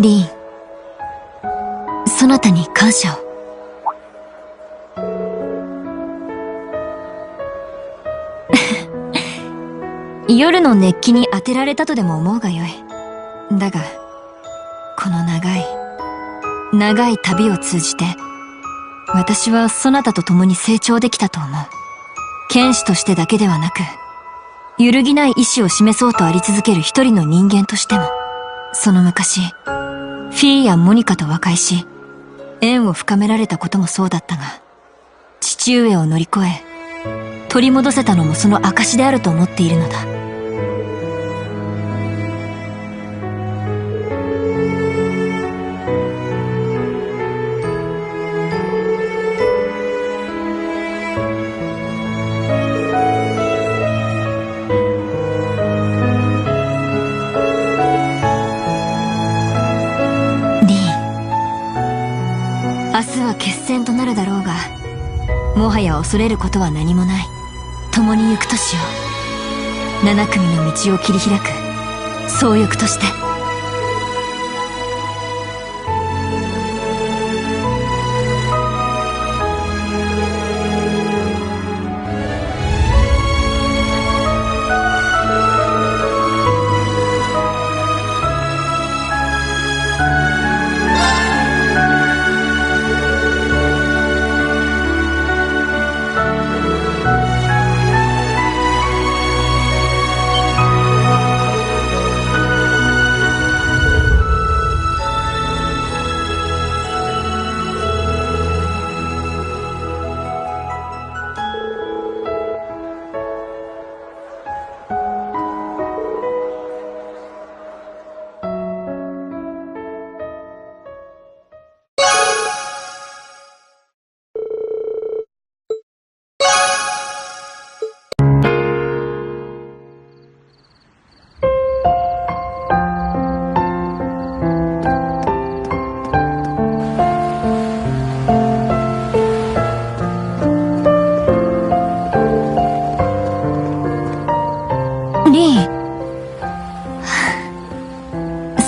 リーン、そなたに感謝を。夜の熱気に当てられたとでも思うがよい。だが、この長い、長い旅を通じて、私はそなたと共に成長できたと思う。剣士としてだけではなく、揺るぎない意志を示そうとあり続ける一人の人間としても、その昔、フィーやモニカと和解し、縁を深められたこともそうだったが、父上を乗り越え、取り戻せたのもその証であると思っているのだ。決戦となるだろうが、もはや恐れることは何もない。共に行くとしよう。7組の道を切り開く、総翼として。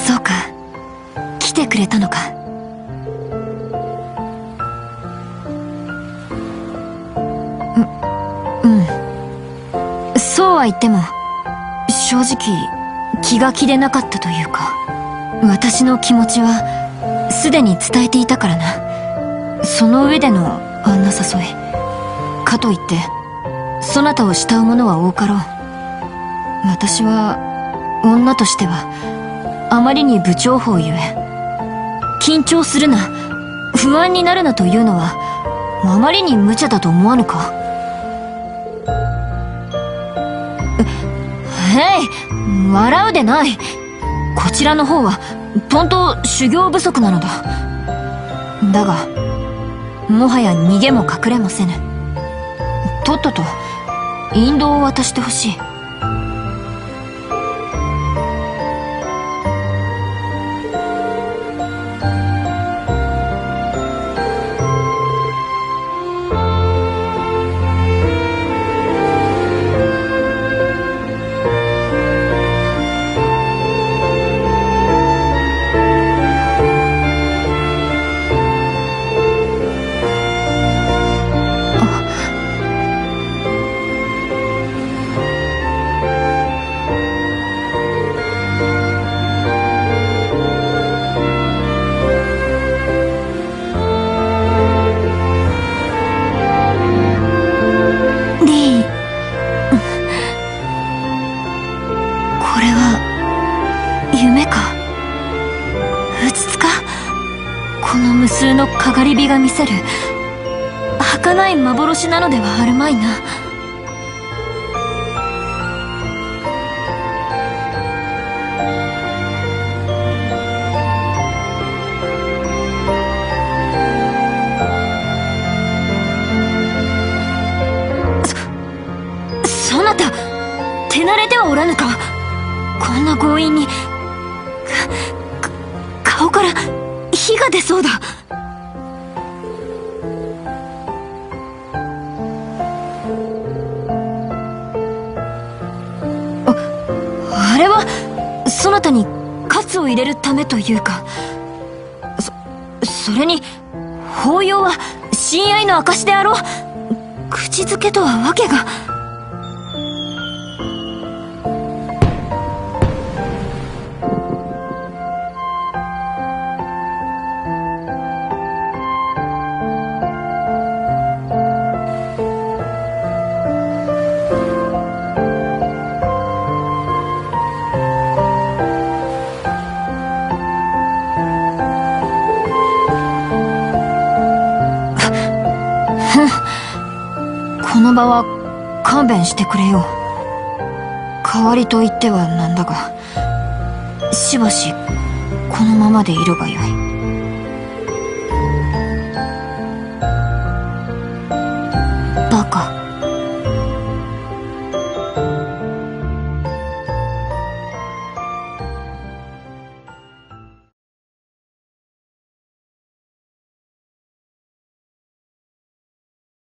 そうか来てくれたのかううんそうは言っても、正直、気が気でなかったというか、私の気持ちは、すでに伝えていたからな。その上での、あんな誘い。かといって、そなたを慕う者は多かろう。私は、女としては、あまりに不調法ゆえ、緊張するな、不安になるなというのは、あまりに無茶だと思わぬか？へい笑うでない。こちらの方はとんと修行不足なのだ。だがもはや逃げも隠れもせぬ。とっとと引導を渡してほしい。無数のかがり火が見せる。儚い幻なのではあるまいな。そそなた手慣れてはおらぬか。こんな強引に。か顔から。火が出そうだそなたに喝を入れるためというかそそれに、抱擁は親愛の証であろう。口づけとはわけが。の場は勘弁してくれよ。代わりと言ってはなんだが、しばし、このままでいるがよい。